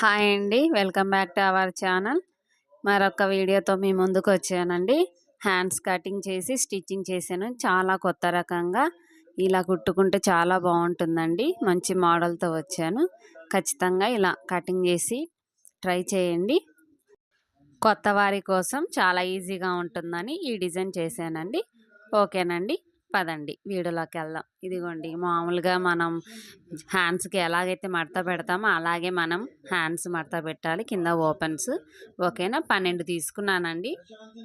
Hi అండి. Welcome back to our channel. మరొక వీడియోతో మీ ముందుకు వచ్చానండి. హ్యాండ్స్ కటింగ్ చేసి స్టిచ్చింగ్ చేశాను. చాలా కొత్త రకంగా. ఇలా కుట్టుకుంటే చాలా బాగుంటుందండి. మంచి మోడల్తో వచ్చాను. ఖచ్చితంగా ఇలా కటింగ్ చేసి ట్రై చేయండి. కొత్త వారి కోసం చాలా ఈజీగా ఉంటుందని ఈ డిజైన్ చేశానండి. ఓకేనండి. పదండి వీడియోలోకి వెళ్దాం ఇదిగోండి మామూలుగా మనం హ్యాండ్స్కి ఎలాగైతే మడత పెడతామో అలాగే మనం హ్యాండ్స్ మడత పెట్టాలి కింద ఓపెన్స్. ఓకేనా? పన్నెండు తీసుకున్నానండి.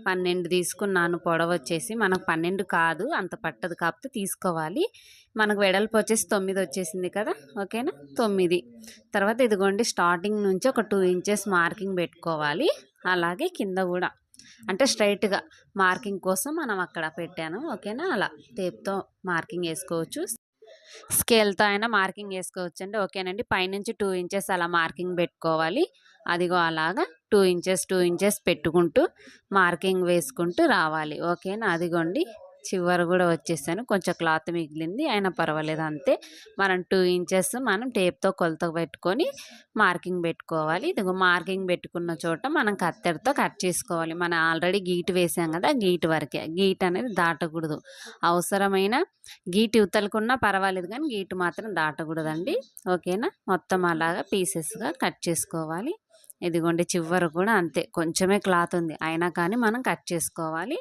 పన్నెండు తీసుకున్నాను. పొడవు వచ్చేసి మనకు పన్నెండు కాదు. అంత పట్టదు కాకపోతే తీసుకోవాలి. మనకు వెడల్పు వచ్చేసి తొమ్మిది వచ్చేసింది కదా? ఓకేనా? తొమ్మిది. తర్వాత ఇదిగోండి స్టార్టింగ్ నుంచి ఒక టూ ఇంచెస్ మార్కింగ్ పెట్టుకోవాలి. అలాగే కింద కూడా. అంటే స్ట్రైట్గా మార్కింగ్ కోసం మనం అక్కడ పెట్టాను. ఓకేనా? అలా టేప్తో మార్కింగ్ వేసుకోవచ్చు. స్కేల్తో అయినా మార్కింగ్ వేసుకోవచ్చు అండి ఓకేనండి. పైనుంచి టూ ఇంచెస్ అలా మార్కింగ్ పెట్టుకోవాలి. అదిగో అలాగా టూ ఇంచెస్ టూ ఇంచెస్ పెట్టుకుంటూ మార్కింగ్ వేసుకుంటూ రావాలి. ఓకేనా? అదిగోండి. చివరి కూడా వచ్చేసాను. కొంచెం క్లాత్ మిగిలింది. అయినా పర్వాలేదు. అంతే. మనం టూ ఇంచెస్ మనం టేప్తో కొలత పెట్టుకొని మార్కింగ్ పెట్టుకోవాలి. ఇదిగో మార్కింగ్ పెట్టుకున్న చోట మనం కత్తెరతో కట్ చేసుకోవాలి. మనం ఆల్రెడీ గీటు వేసాం కదా గీటు వరకే. గీట్ అనేది దాటకూడదు. అవసరమైన గీటు ఉతలకున్నా పర్వాలేదు కానీ గీటు మాత్రం దాటకూడదండి. ఓకేనా? మొత్తం అలాగా పీసెస్గా కట్ చేసుకోవాలి. ఇదిగోండి చివరి కూడా అంతే. కొంచెమే క్లాత్ ఉంది. అయినా కానీ మనం కట్ చేసుకోవాలి.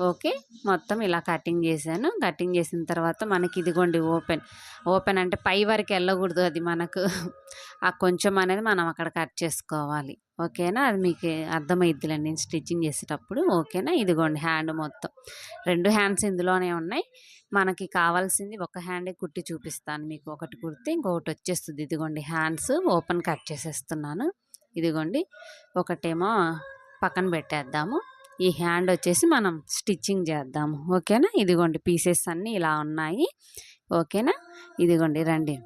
ఓకే. మొత్తం ఇలా కటింగ్ చేశాను. కటింగ్ చేసిన తర్వాత మనకి ఇదిగోండి ఓపెన్. ఓపెన్ అంటే పై వరకు వెళ్ళకూడదు అది మనకు. ఆ కొంచెం అనేది మనం అక్కడ కట్ చేసుకోవాలి. ఓకేనా? అది మీకు అర్థమైద్దిలేండి నేను స్టిచ్చింగ్ చేసేటప్పుడు. ఓకేనా? ఇదిగోండి హ్యాండ్ మొత్తం. రెండు హ్యాండ్స్ ఇందులోనే ఉన్నాయి. మనకి కావాల్సింది ఒక హ్యాండే కుట్టి చూపిస్తాను మీకు. ఒకటి కుడితే ఇంకొకటి వచ్చేస్తుంది. ఇదిగోండి హ్యాండ్స్ ఓపెన్ కట్ చేసేస్తున్నాను. ఇదిగోండి. ఒకటేమో పక్కన పెట్టేద్దాము. ఈ హ్యాండ్ వచ్చేసి మనం స్టిచ్చింగ్ చేద్దాము ఓకేనా? ఇదిగోండి పీసెస్ అన్నీ ఇలా ఉన్నాయి. ఓకేనా? ఇదిగోండి రండి.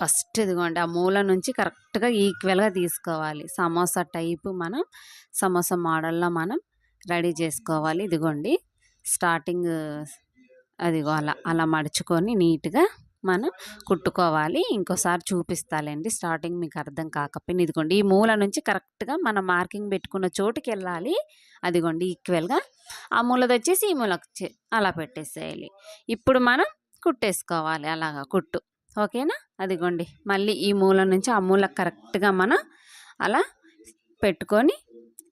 ఫస్ట్ ఇదిగోండి ఆ మూల నుంచి కరెక్ట్గా ఈక్వల్గా తీసుకోవాలి. సమోసా టైపు మనం సమోసా మోడల్లో మనం రెడీ చేసుకోవాలి. ఇదిగోండి. స్టార్టింగ్ అదిగో అలా అలా మడుచుకొని నీట్గా మనం కుట్టుకోవాలి. ఇంకోసారి చూపిస్తాలేండి. స్టార్టింగ్ మీకు అర్థం కాకపోయినా ఇదిగోండి ఈ మూల నుంచి కరెక్ట్గా మనం మార్కింగ్ పెట్టుకున్న చోటుకి వెళ్ళాలి. అదిగోండి ఈక్వల్గా ఆ మూలది వచ్చేసి ఈ మూలకు అలా పెట్టేసేయాలి. ఇప్పుడు మనం కుట్టేసుకోవాలి. అలాగా కుట్టు. ఓకేనా? అదిగోండి మళ్ళీ ఈ మూల నుంచి ఆ మూల కరెక్ట్గా మనం అలా పెట్టుకొని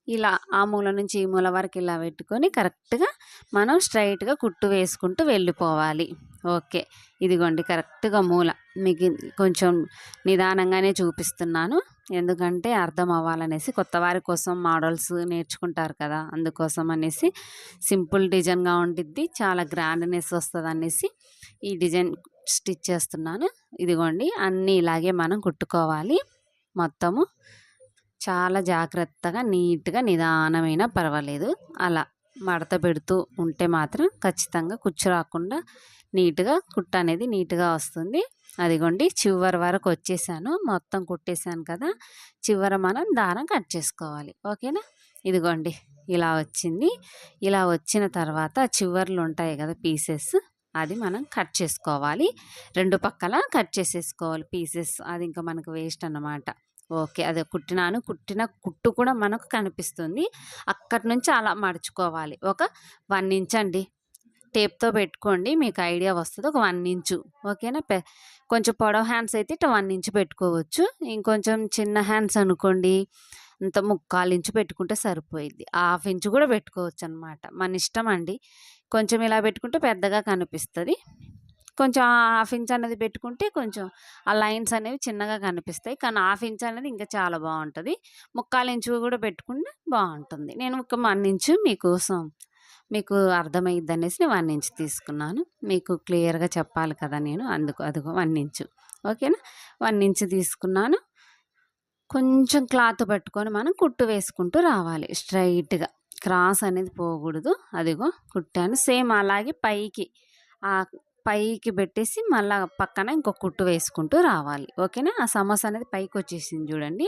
ఇలా ఆ మూల నుంచి ఈ మూల వరకు ఇలా పెట్టుకొని కరెక్ట్గా మనం స్ట్రైట్గా కుట్టు వేసుకుంటూ వెళ్ళిపోవాలి. ఓకే. ఇదిగోండి కరెక్ట్గా మూల. మీకు కొంచెం నిదానంగానే చూపిస్తున్నాను. ఎందుకంటే అర్థం అవ్వాలనేసి కొత్త వారి కోసం మోడల్స్ నేర్చుకుంటారు కదా అందుకోసం అనేసి సింపుల్ డిజైన్గా ఉండిద్ది చాలా గ్రాండ్నెస్ వస్తుంది అనేసి ఈ డిజైన్ స్టిచ్ చేస్తున్నాను. ఇదిగోండి అన్నీ ఇలాగే మనం కుట్టుకోవాలి మొత్తము. చాలా జాగ్రత్తగా నీట్గా నిదానమైన పర్వాలేదు. అలా మడత పెడుతూ ఉంటే మాత్రం ఖచ్చితంగా కుచ్చు రాకుండా నీట్గా కుట్ట అనేది నీట్గా వస్తుంది. అదిగోండి చివరి వరకు వచ్చేసాను. మొత్తం కుట్టేశాను కదా! చివర మనం దారం కట్ చేసుకోవాలి. ఓకేనా? ఇదిగోండి ఇలా వచ్చింది. ఇలా వచ్చిన తర్వాత చివర్లు ఉంటాయి కదా పీసెస్ అది మనం కట్ చేసుకోవాలి. రెండు పక్కల కట్ చేసేసుకోవాలి పీసెస్. అది ఇంకా మనకు వేస్ట్ అన్నమాట. ఓకే. అదే కుట్టినాను. కుట్టిన కుట్టు కూడా మనకు కనిపిస్తుంది. అక్కడి నుంచి అలా మడుచుకోవాలి. ఒక వన్ ఇంచ్ అండి. టేప్తో పెట్టుకోండి. మీకు ఐడియా వస్తుంది. ఒక వన్ ఇంచు. ఓకేనా? పె కొంచెం పొడవు హ్యాండ్స్ అయితే ఇట్లా వన్ ఇంచు పెట్టుకోవచ్చు. ఇంకొంచెం చిన్న హ్యాండ్స్ అనుకోండి. అంత ముక్కాలు ఇంచు పెట్టుకుంటే సరిపోయిద్ది. హాఫ్ ఇంచు కూడా పెట్టుకోవచ్చు అనమాట మన ఇష్టం అండి. కొంచెం ఇలా పెట్టుకుంటే పెద్దగా కనిపిస్తుంది. కొంచెం హాఫ్ ఇంచ్ అనేది పెట్టుకుంటే కొంచెం ఆ లైన్స్ అనేవి చిన్నగా కనిపిస్తాయి. కానీ హాఫ్ ఇంచ్ అనేది ఇంకా చాలా బాగుంటుంది. ముక్కాలు ఇంచు కూడా పెట్టుకుంటే బాగుంటుంది. నేను ఒక వన్ ఇంచు మీకోసం మీకు అర్థమైద్ది అనేసి నేను వన్ ఇంచ్ తీసుకున్నాను. మీకు క్లియర్గా చెప్పాలి కదా నేను అందుకు అదిగో వన్ ఇంచు ఓకేనా? వన్ ఇంచ్ తీసుకున్నాను. కొంచెం క్లాత్ పట్టుకొని మనం కుట్టు వేసుకుంటూ రావాలి. స్ట్రైట్గా. క్రాస్ అనేది పోకూడదు. అదిగో కుట్టాను. సేమ్ అలాగే పైకి. ఆ పైకి పెట్టేసి మళ్ళా పక్కన ఇంకొక కుట్టు వేసుకుంటూ రావాలి. ఓకేనా? ఆ సమోసా అనేది పైకి వచ్చేసింది చూడండి.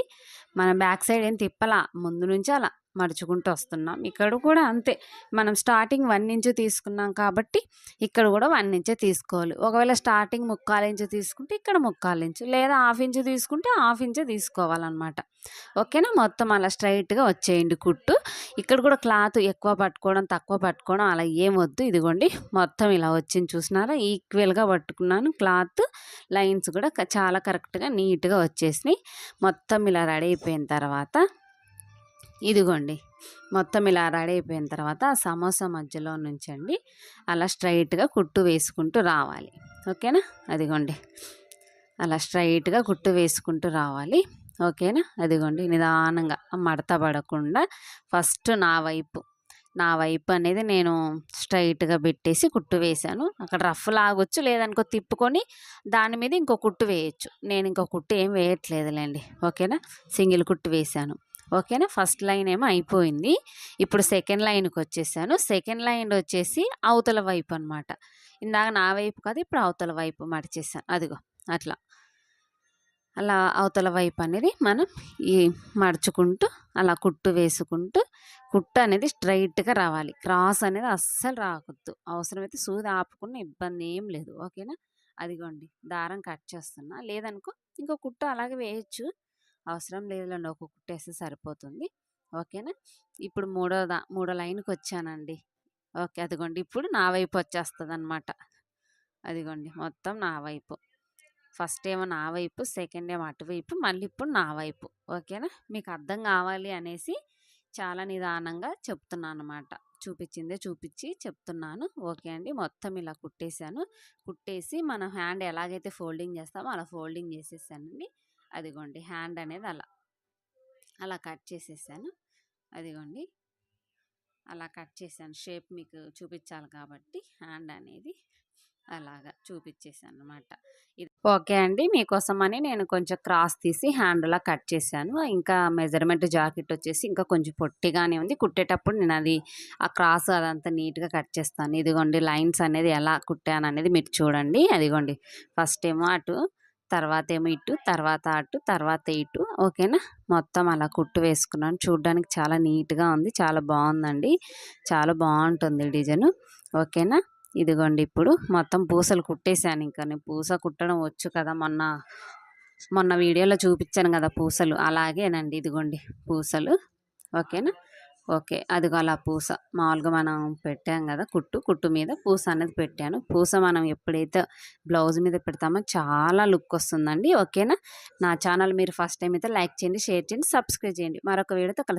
మన బ్యాక్ సైడ్ ఏం తిప్పలా. ముందు నుంచి అలా. మడుచుకుంటూ వస్తున్నాం. ఇక్కడ కూడా అంతే. మనం స్టార్టింగ్ వన్ ఇంచు తీసుకున్నాం కాబట్టి ఇక్కడ కూడా వన్ ఇంచే తీసుకోవాలి. ఒకవేళ స్టార్టింగ్ ముక్కాలు ఇంచు తీసుకుంటే ఇక్కడ ముక్కాలు ఇంచు లేదా హాఫ్ ఇంచు తీసుకుంటే హాఫ్ ఇంచే తీసుకోవాలన్నమాట. ఓకేనా? మొత్తం అలా స్ట్రైట్గా వచ్చేయండి కుట్టు. ఇక్కడ కూడా క్లాత్ ఎక్కువ పట్టుకోవడం తక్కువ పట్టుకోవడం అలా ఏం వద్దు. ఇదిగోండి మొత్తం ఇలా వచ్చింది చూసినారా? ఈక్వల్గా పట్టుకున్నాను. క్లాత్ లైన్స్ కూడా చాలా కరెక్ట్గా నీట్గా వచ్చేసినాయి. మొత్తం ఇలా రెడీ అయిపోయిన తర్వాత ఇదిగోండి. మొత్తం ఇలా రెడీ అయిపోయిన తర్వాత సమోసా మధ్యలో నుంచి అండి అలా స్ట్రైట్గా కుట్టు వేసుకుంటూ రావాలి. ఓకేనా? అదిగోండి. అలా స్ట్రైట్గా కుట్టు వేసుకుంటూ రావాలి. ఓకేనా? అదిగోండి. నిదానంగా మడత పడకుండా ఫస్ట్ నా వైపు. నా వైపు అనేది నేను స్ట్రైట్గా పెట్టేసి కుట్టు వేశాను. అక్కడ రఫ్ లాగొచ్చు లేదనుకో తిప్పుకొని దాని మీద ఇంకో కుట్టు వేయచ్చు. నేను ఇంకో కుట్టు ఏం వేయట్లేదులేండి. ఓకేనా? సింగిల్ కుట్టు వేశాను. ఓకేనా? ఫస్ట్ లైన్ ఏమో అయిపోయింది. ఇప్పుడు సెకండ్ లైన్కి వచ్చేసాను సెకండ్ లైన్ వచ్చేసి అవతల వైపు అనమాట ఇందాక నా వైపు కాదు ఇప్పుడు అవతల వైపు మడిచేసాను. అదిగో అట్లా. అలా అవతల వైపు అనేది మనం ఈ మడుచుకుంటూ అలా కుట్టు వేసుకుంటూ కుట్టు అనేది స్ట్రైట్గా రావాలి. క్రాస్ అనేది అస్సలు రాకూడదు. అవసరమైతే సూది ఆపుకున్న ఇబ్బంది ఏం లేదు. ఓకేనా? అదిగోండి దారం కట్ చేస్తున్నా. లేదనుకో ఇంకో కుట్టు అలాగే వేయచ్చు. అవసరం లేదులేండి. ఒక కుట్టేస్తే సరిపోతుంది. ఓకేనా? ఇప్పుడు మూడో దా మూడో లైన్కి వచ్చానండి ఓకే అదిగోండి. ఇప్పుడు నా వైపు వచ్చేస్తుంది అనమాట అదిగోండి మొత్తం నా వైపు. ఫస్ట్ ఏమో నా వైపు సెకండ్ ఏమో అటువైపు మళ్ళీ ఇప్పుడు నా వైపు. ఓకేనా? మీకు అర్థం కావాలి అనేసి చాలా నిదానంగా చెప్తున్నాను అనమాట చూపించిందే చూపించి చెప్తున్నాను. ఓకే అండి మొత్తం ఇలా కుట్టేశాను. కుట్టేసి మనం హ్యాండ్ ఎలాగైతే ఫోల్డింగ్ చేస్తామో అలా ఫోల్డింగ్ చేసేసానండి. అదిగోండి. హ్యాండ్ అనేది అలా. అలా కట్ చేసేసాను. అదిగోండి. అలా కట్ చేశాను. షేప్ మీకు చూపించాలి కాబట్టి హ్యాండ్ అనేది అలాగా చూపించేసాను అనమాట ఇది ఓకే అండి. మీకోసమని నేను కొంచెం క్రాస్ తీసి హ్యాండ్లా కట్ చేశాను. ఇంకా మెజర్మెంట్ జాకెట్ వచ్చేసి ఇంకా కొంచెం పొట్టిగానే ఉంది. కుట్టేటప్పుడు నేను అది ఆ క్రాస్ అదంతా నీట్గా కట్ చేస్తాను. ఇదిగోండి. లైన్స్ అనేది ఎలా కుట్టాను అనేది మీరు చూడండి. అదిగోండి. ఫస్ట్ ఏమో అటు తర్వాత ఏమో ఇటు తర్వాత అటు తర్వాత ఇటు. ఓకేనా? మొత్తం అలా కుట్టు వేసుకున్నాను. చూడడానికి చాలా నీట్గా ఉంది. చాలా బాగుందండి. చాలా బాగుంటుంది డిజైన్. ఓకేనా? ఇదిగోండి ఇప్పుడు మొత్తం పూసలు కుట్టేశాను ఇంకా. నేను పూస కుట్టడం వచ్చు కదా మొన్న. మొన్న వీడియోలో చూపించాను కదా పూసలు. అలాగేనండి ఇదిగోండి పూసలు. ఓకేనా? ఓకే. అదిగో అలా పూస. మామూలుగా మనం పెట్టాం కదా కుట్టు. కుట్టు మీద పూస అనేది పెట్టాను. పూస మనం ఎప్పుడైతే బ్లౌజ్ మీద పెడతామో చాలా లుక్ వస్తుందండి. ఓకేనా? నా ఛానల్ మీరు ఫస్ట్ టైం అయితే లైక్ చేయండి షేర్ చేయండి సబ్స్క్రైబ్ చేయండి. మరొక వీడియోతో కలిసి